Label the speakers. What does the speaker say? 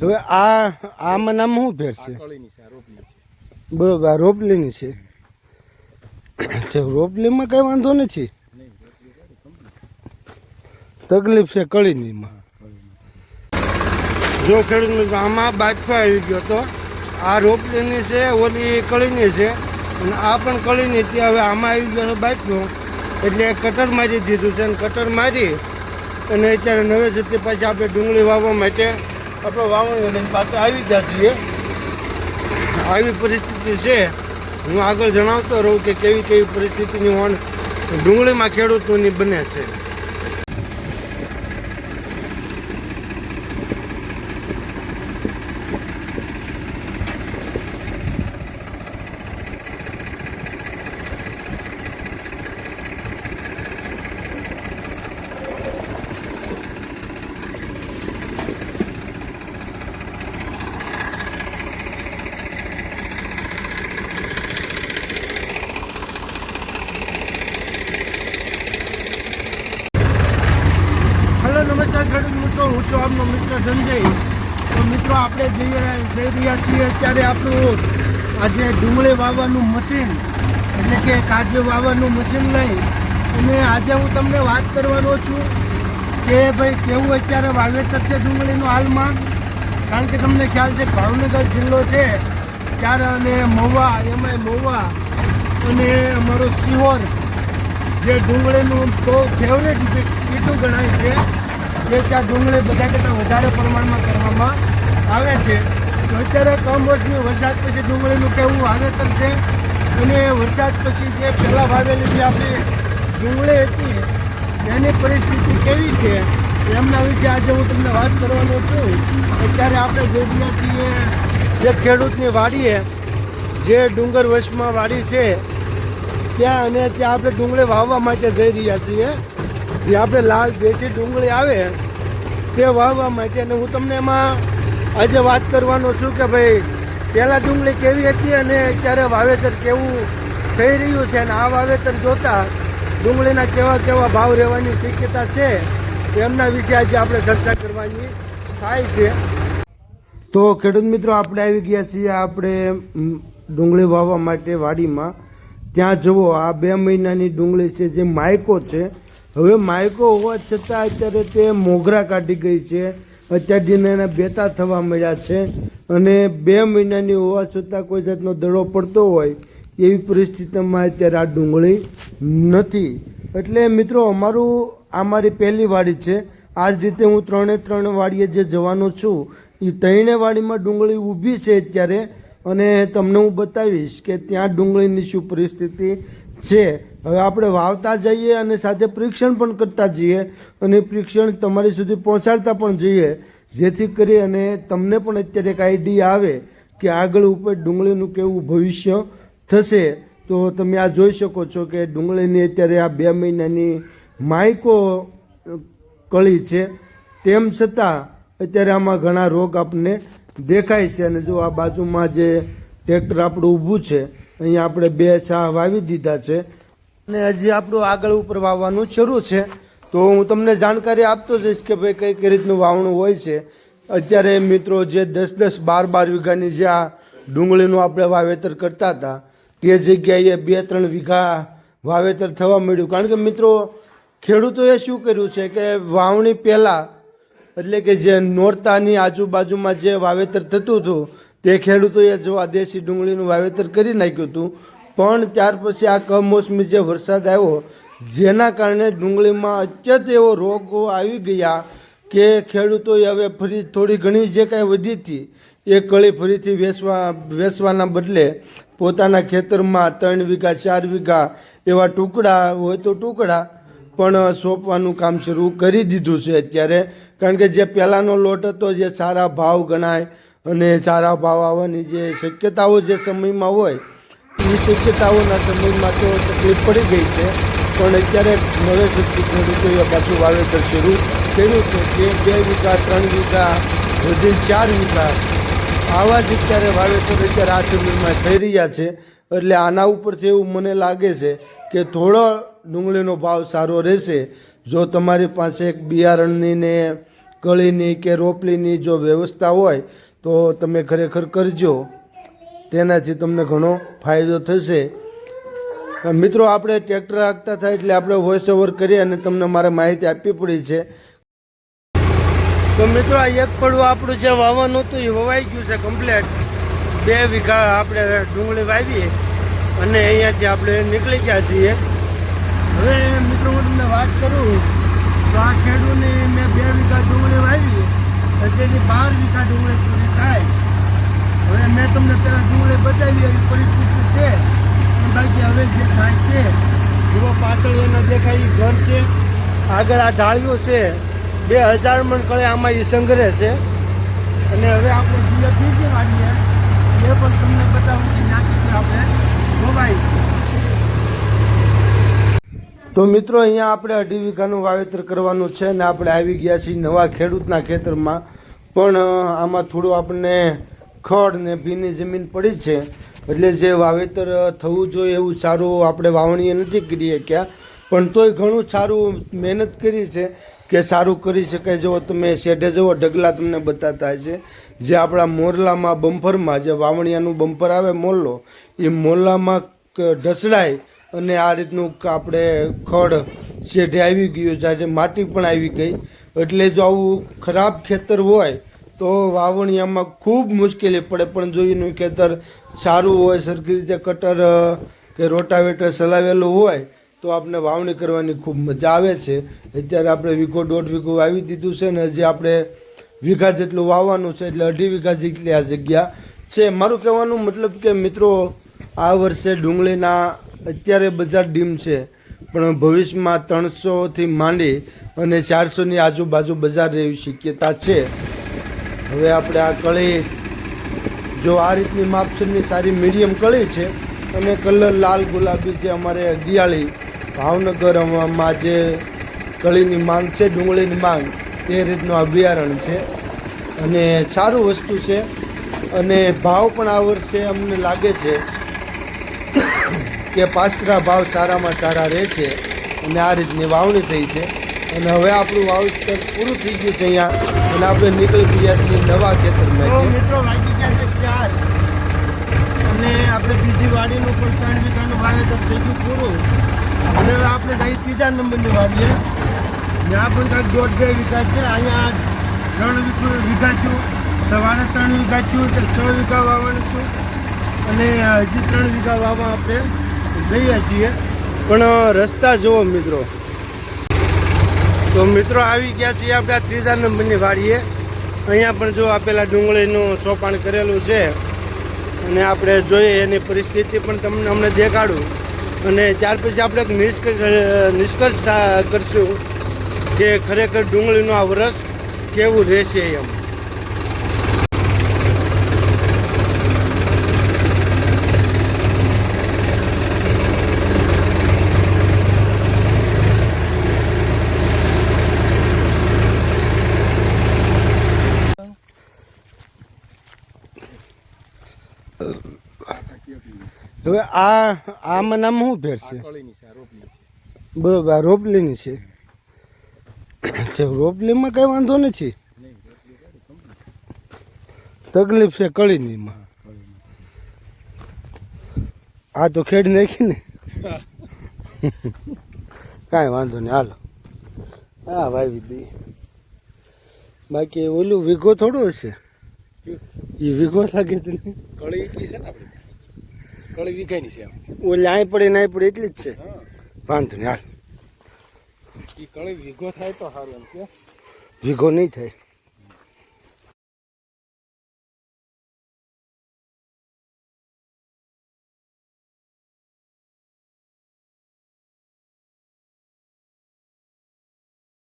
Speaker 1: હવે આ આમાં નામ શું ફેર છે? બરોબર રોપલીની છે. તે રોપલીમાં કઈ વાંધો નથી. તકલીફ છે કળીનીમાં. જો ખેડૂત મિત્રો આમાં બાજપા આવી ગયો તો આ રોપલીની છે ઓલી કળીની છે. અને આ પણ કળીની હતી હવે આમાં આવી ગયો તો બાજપો એટલે કટર મારી દીધું છે અને કટર મારી અને અત્યારે નવે જતી પાછી આપણે ડુંગળી વાવવા માટે આપણે વાવણી લઈને પાછા આવી ગયા છીએ. આવી પરિસ્થિતિ છે. હું આગળ જણાવતો રહું કે કેવી કેવી પરિસ્થિતિની હોણ ડુંગળીમાં ખેડૂતોની બને છે હલો નમસ્કાર ખેડૂત મિત્રો હું છું આપનો મિત્ર સંજય, તો મિત્રો આપણે જઈ જઈ રહ્યા છીએ અત્યારે આપણું આજે ડુંગળી વાવવાનું મશીન એટલે કે કાજુ વાવવાનું મશીન લઈ, અને આજે હું તમને વાત કરવાનો છું કે ભાઈ કેવું અત્યારે વાવેતર છે ડુંગળીનું હાલમાં? કારણ કે તમને ખ્યાલ છે, ભાવનગર જિલ્લો છે, ત્યારે અને મહુવા, એમાંય મહુવા અને અમારો સિહોર, જે ડુંગળીનું બહુ ફેવરેટ પીટું ગણાય છે. જે ત્યાં ડુંગળી બધા કરતાં વધારે પ્રમાણમાં કરવામાં આવે છે. તો અત્યારે કમોસમી વરસાદ પછી ડુંગળીનું કેવું વાવેતર છે? અને વરસાદ પછી જે પહેલાં વાવેલી જે આપણી ડુંગળી હતી, એની પરિસ્થિતિ કેવી છે? એમના વિશે આજે હું તમને વાત કરવાનો છું. અત્યારે આપણે જઈ છીએ જે ખેડૂતની વાડીએ જે ડુંગર વશમાં વાડી છે, ત્યાં અને ત્યાં આપણે ડુંગળી વાવવા માટે જઈ રહ્યા છીએ. જે આપણે લાલ દેશી ડુંગળી આવે, તે વાવવા માટે અને હું તમને એમાં આજે વાત કરવાનો છું કે ભાઈ પહેલાં ડુંગળી કેવી હતી અને અત્યારે વાવેતર કેવું થઈ રહ્યું છે અને આ વાવેતર જોતા ડુંગળીના કેવા કેવા ભાવ રહેવાની શક્યતા છે, એમના વિશે આજે આપણે ચર્ચા કરવાની થાય છે. તો ખેડૂત મિત્રો, આપણે આવી ગયા છીએ આપણે ડુંગળી વાવવા માટે વાડીમાં. ત્યાં જુઓ, આ બે મહિનાની ડુંગળી છે, જે માયકો છે હવે માયકો હોવા છતાં અત્યારે તે મોગરા કાઢી ગઈ છે. અત્યાર દિને એના બેતા થવા મળ્યા છે અને બે મહિનાની હોવા છતાં કોઈ જાતનો દડો પડતો હોય એવી પરિસ્થિતિમાં અત્યારે આ ડુંગળી નથી. એટલે મિત્રો, અમારું આ મારી પહેલી વાડી છે. આ જ રીતે હું ત્રણે ત્રણ વાડીએ જે જવાનો છું, એ ત્રણે વાડીમાં ડુંગળી ઊભી છે અત્યારે. અને તમને હું બતાવીશ કે ત્યાં ડુંગળીની શું પરિસ્થિતિ છે. હવે આપણે વાવતા જઈએ અને સાથે પરીક્ષણ પણ કરતા જઈએ અને પરીક્ષણ તમારી સુધી પહોંચાડતા પણ જઈએ, જેથી કરી અને તમને પણ અત્યારે એક આઈડિયા આવે કે આગળ ઉપર ડુંગળીનું કેવું ભવિષ્ય થશે. તો તમે આ જોઈ શકો છો કે ડુંગળીની અત્યારે આ બે મહિનાની માયકો કળી છે. તેમ છતાં અત્યારે આમાં ઘણા રોગ આપણને દેખાય છે અને જો આ બાજુમાં જે ટ્રેક્ટર આપણું ઊભું છે, અહીંયા આપણે બે છા વાવી દીધા છે. અને હજી આપણું આગળ ઉપર વાવવાનું શરૂ છે, તો હું તમને જાણકારી આપતો જઈશ કે ભાઈ કઈ કઈ રીતનું વાવણું હોય છે. અત્યારે મિત્રો જે દસ દસ બાર બાર વીઘાની જે આ ડુંગળીનું આપણે વાવેતર કરતા હતા, તે જગ્યાએ બે ત્રણ વીઘા વાવેતર થવા મળ્યું કારણ કે મિત્રો, ખેડૂતોએ શું કર્યું છે કે વાવણી પહેલાં, એટલે કે જે નોરતાની આજુબાજુમાં જે વાવેતર થતું હતું, તે ખેડૂતોએ જો આ દેશી ડુંગળીનું વાવેતર કરી નાખ્યું હતું. પણ ત્યાર પછી આ કમોસમી જે વરસાદ આવ્યો, જેના કારણે ડુંગળીમાં અત્યંત એવો રોગો આવી ગયા કે ખેડૂતોએ હવે ફરી થોડી ઘણી જે કાંઈ વધી હતી, એ કળી ફરીથી વેચવા, વેચવાના બદલે પોતાના ખેતરમાં ત્રણ વીઘા, ચાર વીઘા એવા ટુકડા હોય તો ટુકડા પણ સોંપવાનું કામ શરૂ કરી દીધું છે અત્યારે. કારણ કે જે પહેલાંનો લોટ હતો જે સારા ભાવ ગણાય અને સારા ભાવ આવવાની જે શક્યતાઓ જે સમયમાં હોય એ શક્યતાઓના સમયમાં તો તકલીફ પડી ગઈ છે. પણ અત્યારે નવે સુધી પાછું વાવેતર શરૂ કર્યું છે જે બે વીઘા, ત્રણ વીઘા વધી ચાર વીઘા આવા જ અત્યારે વાવેતર અત્યારે આ સમયમાં થઈ રહ્યા છે. એટલે આના ઉપરથી એવું મને લાગે છે કે થોડો ડુંગળીનો ભાવ સારો રહેશે. જો તમારી પાસે એક બિયારણની ને કળીની કે રોપલીની જો વ્યવસ્થા હોય તો તમે ખરેખર કરજો. તેનાથી તમને ઘણો ફાયદો થશે. મિત્રો, આપણે ટ્રેક્ટર હાંકતા થાય એટલે આપણે વોઇસ ઓવર કરીએ અને તમને મારે માહિતી આપવી પડી છે. તો મિત્રો, આ એક પડવું આપણું જે વાવવાનું હતું એ વવાઈ ગયું છે કમ્પ્લેટ બે વીઘા આપણે ડુંગળી વાવીએ અને અહીંયાથી આપણે નીકળી ગયા છીએ. હવે મિત્રો, હું તમને વાત કરું તો આ ખેડૂતની મેં બે વીઘા ડુંગળી વાવી તેની બાર વીઘા ડુંગળી પૂરી થાય. હવે મેં તમને પેલા જુએ બતાવી એવી પરિસ્થિતિ છે. બાકી હવે જે થાય છે જુઓ પાછળ એના દેખાય ઘર છે. આગળ આ ઢાળીઓ છે. બે હજાર મણ કળે આમાં એ સંગ્રહ છે. અને હવે આપણે જુએ બીજી વાડીએ એ પણ તમને બતાવું કે નાખી આપણે મોબાઈલ તો મિત્રો, અહીંયા આપણે અઢી વીઘાનું વાવેતર કરવાનું છે ને આપણે આવી ગયા છીએ નવા ખેડૂતના ખેતરમાં. પણ આમાં થોડું આપણને ખડ ને ભીની જમીન પડી છે, એટલે જે વાવેતર થવું જોઈએ એવું સારું આપણે વાવણીએ નથી કરી શક્યા પણ તોય ઘણું સારું મહેનત કરી છે કે સારું કરી શકાય જેવો તમે શેઢે જવો ઢગલા તમને બતાતા છે જે આપણા મોરલામાં બમ્પરમાં જે વાવણિયાનું બમ્પર આવે મોરલો, એ મોરલામાં ઢસડાય અને આ રીતનું આપણે ખડ શેઢે આવી ગયું આજે માટી પણ આવી ગઈ. એટલે જો આવું ખરાબ ખેતર હોય તો વાવણિયામાં ખૂબ મુશ્કેલી પડે, પણ જો ખેતર સારું હોય, સરખી રીતે કટર કે રોટાવેટર ચલાવેલું હોય, તો આપણે વાવણી કરવાની ખૂબ મજા આવે છે. અત્યારે આપણે વીઘો દોઢ વીઘો વાવી દીધું છે ને હજી આપણે વીઘા જેટલું વાવવાનું છે, એટલે અઢી વીઘા જેટલી આ જગ્યા છે. મારું કહેવાનું મતલબ કે મિત્રો, આ વર્ષે ડુંગળીના અત્યારે બજાર ડીમ છે, પણ ભવિષ્યમાં ત્રણસોથી માંડી અને ચારસોની આજુબાજુ બજાર રહેવી શક્યતા છે. હવે આપણે આ કળી જો આ રીતની માપસરની સારી મીડિયમ કળી છે, અને કલર લાલ ગુલાબી જે અમારે અગિયાળી ભાવનગરમાં જે કળીની માંગ છે, ડુંગળીની માંગ, એ રીતનું અભયારણ્ય છે. અને સારું વસ્તુ છે, અને ભાવ પણ આ વર્ષે અમને લાગે છે કે પાસ્ત્રા ભાવ સારામાં સારા રહે છે, અને આ રીતની વાવણી થઈ છે. અને હવે આપણું વાવેતર પૂરું થઈ ગયું છે અહીંયા. અને આપણે નીકળી ગયા છીએ નવા ખેતરમાં મિત્રો વાગી ગયા છે ચાર. અને આપણે બીજી વાડીનું પણ ત્રણ વીઘાનું વાવેતર થઈ ગયું પૂરું. અને આપણે જઈએ ત્રીજા નંબરની વાડીએ. ત્યાં પણ કાંઈક દોઢ બે વીઘા છે. અહીંયા ત્રણ વીઘું વીઘા છું. સવારે ત્રણ વીઘા છું છ વીઘા વાવવાનું છું. અને હજી ત્રણ વીઘા વાવવા આપણે જઈએ છીએ. પણ રસ્તા જુઓ મિત્રો. તો મિત્રો આવી ગયા છીએ આપણે આ ત્રીજા નંબરની વાડીએ. અહીંયા પણ જો આપેલા ડુંગળીનું સોપાણ કરેલું છે, અને આપણે જોઈએ એની પરિસ્થિતિ પણ તમને અમને દેખાડું. અને ત્યાર પછી આપણે એક નિષ્કર્ષ કરશું કે ખરેખર ડુંગળીનું આ વરસ કેવું રહેશે એમ. હવે આ આમાં નામ શું ફેર છે? બરોબર રોપલીની છે. તે રોપલીમાં કઈ વાંધો નથી. તકલીફ છે કળીનીમાં. આ તો ખેડ નાખી ને. કાંઈ વાંધો નહીં હાલો. હા વાવી દઈએ. બાકી ઓલું વીઘો થોડો હશે? એ વીઘો લાગે તને
Speaker 2: કળી એટલી છે ને આપણી કળી વિકાયની છે
Speaker 1: ઓલી પડે નાઈ પડે એટલી જ છે.
Speaker 2: હા.
Speaker 1: વાંધો નહીં હાલ.
Speaker 2: એ કળી વીઘો થાય તો સારું એમ કે.
Speaker 1: વીઘો નહીં થાય.